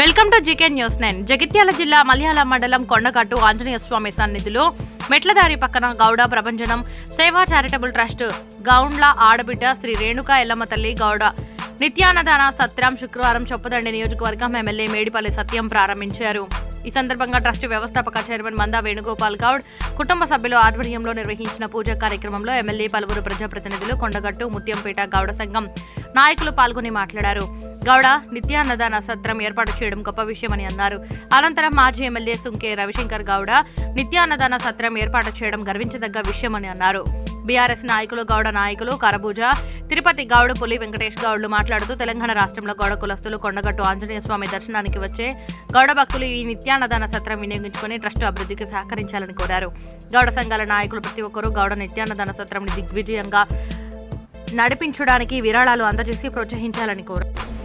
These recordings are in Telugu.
Welcome to GK news nine. Jagtial జిల్లా మలయాళ మండలం కొండగట్టు ఆంజనేయ స్వామి సన్నిధిలో మెట్లదారి పక్కన గౌడ ప్రభంజనం సేవా చారిటబుల్ ట్రస్ట్ గౌండ్ల ఆడబిడ్డ శ్రీ రేణుకా ఎల్లమ్మ తల్లి గౌడ నిత్యాన్నదాన సత్రం శుక్రవారం చొప్పదండి నియోజకవర్గం ఎమ్మెల్యే మేడిపల్లి సత్యం ప్రారంభించారు. ఈ సందర్భంగా ట్రస్ట్ వ్యవస్థాపక చైర్మన్ మందా వేణుగోపాల్ గౌడ్ కుటుంబ సభ్యులు ఆధ్వర్యంలో నిర్వహించిన పూజా కార్యక్రమంలో ఎమ్మెల్యే పలువురు ప్రజాప్రతినిధులు కొండగట్టు ముత్యంపేట గౌడ సంఘం నాయకులు పాల్గొని మాట్లాడారు. గౌడ నిత్యాన్నదాన సత్రం ఏర్పాటు చేయడం గొప్ప విషయమని అన్నారు. అనంతరం మాజీ ఎమ్మెల్యే సుంకే రవిశంకర్ గౌడ నిత్యాన్నదాన సత్రం ఏర్పాటు చేయడం గర్వించదగ్గ విషయమని అన్నారు. బీఆర్ఎస్ నాయకులు గౌడ నాయకులు కరబూజ తిరుపతి గౌడ్ పులి వెంకటేష్ గౌడ్లు మాట్లాడుతూ తెలంగాణ రాష్ట్రంలో గౌడ కులస్తులు కొండగట్టు ఆంజనేయ స్వామి దర్శనానికి వచ్చే గౌడ భక్తులు ఈ నిత్యాన్నదాన సత్రం వినియోగించుకుని ట్రస్ట్ అభివృద్ధికి సహకరించాలని కోరారు. గౌడ సంఘాల నాయకులు ప్రతి ఒక్కరూ గౌడ నిత్యాన్నదాన సత్రం దిగ్విజయంగా నడిపించడానికి విరాళాలు అందజేసి ప్రోత్సహించాలని కోరారు.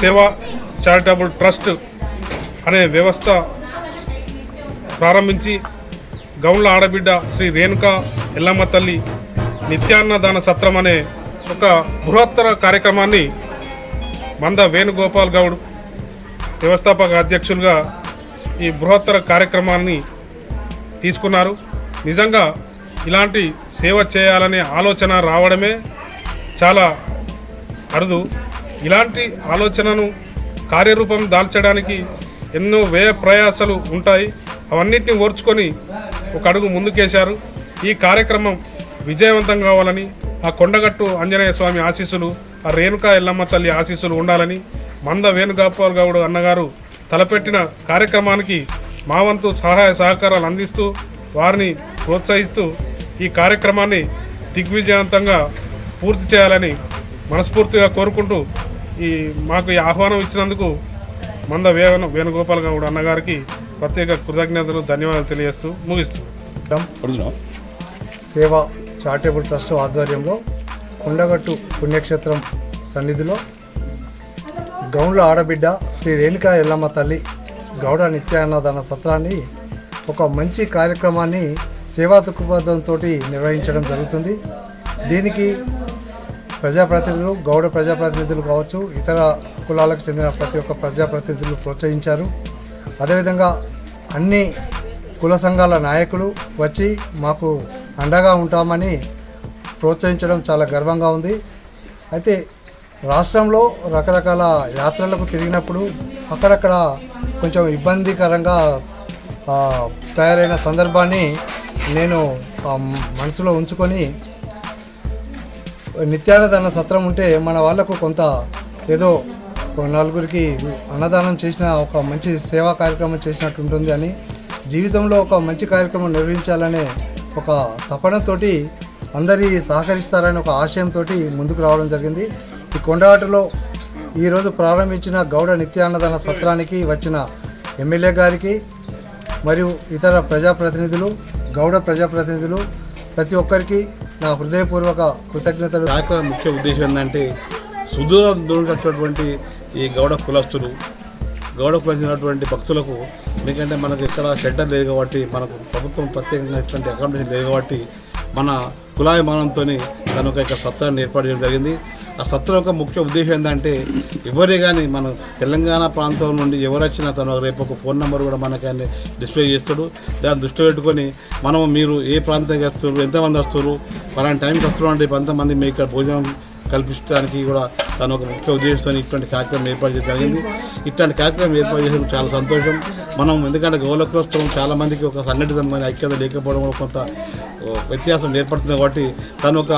సేవా చారిటబుల్ ట్రస్ట్ అనే వ్యవస్థ ప్రారంభించి గౌండ్ల ఆడబిడ్డ శ్రీ రేణుక ఎల్లమ్మ తల్లి నిత్యాన్నదాన సత్రం అనే ఒక బృహత్తర కార్యక్రమాన్ని మంద వేణుగోపాల్ గౌడ్ వ్యవస్థాపక అధ్యక్షులుగా ఈ బృహత్తర కార్యక్రమాన్ని తీసుకున్నారు. నిజంగా ఇలాంటి సేవ చేయాలనే ఆలోచన రావడమే చాలా అరుదు. ఇలాంటి ఆలోచనను కార్యరూపం దాల్చడానికి ఎన్నో వ్యయ ప్రయాసాలు ఉంటాయి. అవన్నిటిని ఓర్చుకొని ఒక అడుగు ముందుకేశారు. ఈ కార్యక్రమం విజయవంతం కావాలని ఆ కొండగట్టు ఆంజనేయ స్వామి ఆశీస్సులు ఆ రేణుకా ఎల్లమ్మ తల్లి ఆశీస్సులు ఉండాలని మంద వేణుగోపాల్ గౌడ్ అన్నగారు తలపెట్టిన కార్యక్రమానికి మా వంతు సహాయ సహకారాలు అందిస్తూ వారిని ప్రోత్సహిస్తూ ఈ కార్యక్రమాన్ని దిగ్విజయవంతంగా పూర్తి చేయాలని మనస్ఫూర్తిగా కోరుకుంటూ ఈ మాకు ఈ ఆహ్వానం ఇచ్చినందుకు మంద వేణు వేణుగోపాల్ గౌడ్ అన్నగారికి ప్రత్యేక కృతజ్ఞతలు ధన్యవాదాలు తెలియజేస్తూ ముగిస్తూ ఒరిజినల్ సేవ చారిటబుల్ ట్రస్ట్ ఆధ్వర్యంలో కొండగట్టు పుణ్యక్షేత్రం సన్నిధిలో గౌండ్ల ఆడబిడ్డ శ్రీ రేణుకా ఎల్లమ్మ తల్లి గౌడ నిత్యాన్నదాన సత్రాన్ని ఒక మంచి కార్యక్రమాన్ని సేవా దృక్పథంతో నిర్వహించడం జరుగుతుంది. దీనికి ప్రజాప్రతినిధులు గౌడ ప్రజాప్రతినిధులు కావచ్చు ఇతర కులాలకు చెందిన ప్రతి ఒక్క ప్రజాప్రతినిధులు ప్రోత్సహించారు. అదేవిధంగా అన్ని కుల సంఘాల నాయకులు వచ్చి మాకు అండగా ఉంటామని ప్రోత్సహించడం చాలా గర్వంగా ఉంది. అయితే రాష్ట్రంలో రకరకాల యాత్రలకు తిరిగినప్పుడు అక్కడక్కడ కొంచెం ఇబ్బందికరంగా తయారైన సందర్భాన్ని నేను మనసులో ఉంచుకొని నిత్యానందన సత్రం ఉంటే మన వాళ్ళకు కొంత ఏదో నలుగురికి అన్నదానం చేసిన ఒక మంచి సేవా కార్యక్రమం చేసినట్టు ఉంటుంది అని జీవితంలో ఒక మంచి కార్యక్రమం నిర్వహించాలనే ఒక తపనతోటి అందరి సహకరిస్తారనే ఒక ఆశయంతో ముందుకు రావడం జరిగింది. ఈ కొండవాటలో ఈరోజు ప్రారంభించిన గౌడ నిత్యాన్నదాన సత్రానికి వచ్చిన ఎమ్మెల్యే గారికి మరియు ఇతర ప్రజాప్రతినిధులు గౌడ ప్రజాప్రతినిధులు ప్రతి ఒక్కరికి నా హృదయపూర్వక కృతజ్ఞతలు. ముఖ్య ఉద్దేశం ఏంటంటే సుదూర దూరం వచ్చినటువంటి ఈ గౌడ కులస్తులు గౌడ కులసినటువంటి భక్తులకు ఎందుకంటే మనకు ఇక్కడ షెల్టర్ లేదు కాబట్టి మనకు ప్రభుత్వం ప్రత్యేకంగా ఇట్లాంటి అకామిడేషన్ లేదు కాబట్టి మన కులాభిమానంతో తను ఒక సత్రాన్ని ఏర్పాటు చేయడం జరిగింది. ఆ సత్రం యొక్క ముఖ్య ఉద్దేశం ఏంటంటే ఎవరే కానీ మన తెలంగాణ ప్రాంతం నుండి ఎవరు వచ్చినా తను రేపు ఒక ఫోన్ నెంబర్ కూడా మనకి ఆయన డిస్ప్లే చేస్తాడు. దాన్ని దృష్టిలో పెట్టుకొని మనం మీరు ఏ ప్రాంతానికి వస్తారు ఎంతమంది వస్తారు పలాంటి టైంకి వస్తున్నారు అంటే ఇప్పుడు ఎంతమంది మీకు ఇక్కడ భోజనం కల్పించడానికి కూడా తను ఒక ముఖ్య ఉద్దేశంతో ఇటువంటి కార్యక్రమం ఏర్పాటు చేయడం జరిగింది. ఇట్లాంటి కార్యక్రమం ఏర్పాటు చేసిన చాలా సంతోషం. మనం ఎందుకంటే గౌరవక్రోత్సవం చాలా మందికి ఒక సంఘటితమైన ఐక్యత లేకపోవడం కొంత వ్యత్యాసం ఏర్పడుతుంది కాబట్టి తను ఒక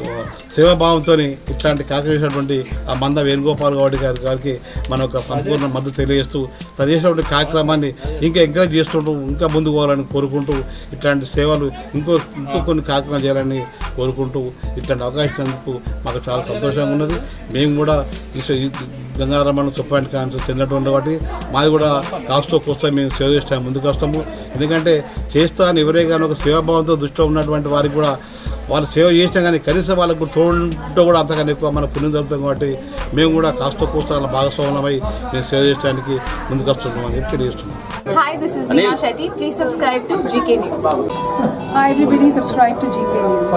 సో, సేవాభావంతో ఇట్లాంటి కాకరేసినటువంటి ఆ మంద వేణుగోపాల్ గౌడ్ గారి గారికి మన యొక్క సంపూర్ణ మద్దతు తెలియజేస్తూ తను చేసినటువంటి కార్యక్రమాన్ని ఇంకా ఎంకరేజ్ చేస్తుంటూ ఇంకా ముందుకు పోవాలని కోరుకుంటూ ఇట్లాంటి సేవలు ఇంకో ఇంకో కొన్ని కార్యక్రమాలు చేయాలని కోరుకుంటూ ఇట్లాంటి అవకాశం అందుకు మాకు చాలా సంతోషంగా ఉన్నది. మేము కూడా ఈ గంగారమణ సుప్పాయింట్ కాన్సర్ చెందినటువంటి వాటి మాది కూడా కాస్తో కోస్తా మేము సేవ చేస్తాము ముందుకు వస్తాము. ఎందుకంటే చేస్తా అని ఎవరే కానీ ఒక సేవాభావంతో దృష్టిలో ఉన్నటువంటి వారికి కూడా వాళ్ళు సేవ చేసినా కానీ కనీసం వాళ్ళకు తోడుంటూ కూడా అంతకన్నా ఎక్కువ మన పుణ్యం దొరుకుతాం కాబట్టి మేము కూడా కాస్త కోస్తా భాగస్వామ్యమై మేము సేవ చేయడానికి ముందుకు వస్తున్నాం అని చెప్పి తెలియజేస్తున్నాం Hi, this is Neha Shetty. Please subscribe to GK News. Hi everybody, subscribe to GK News.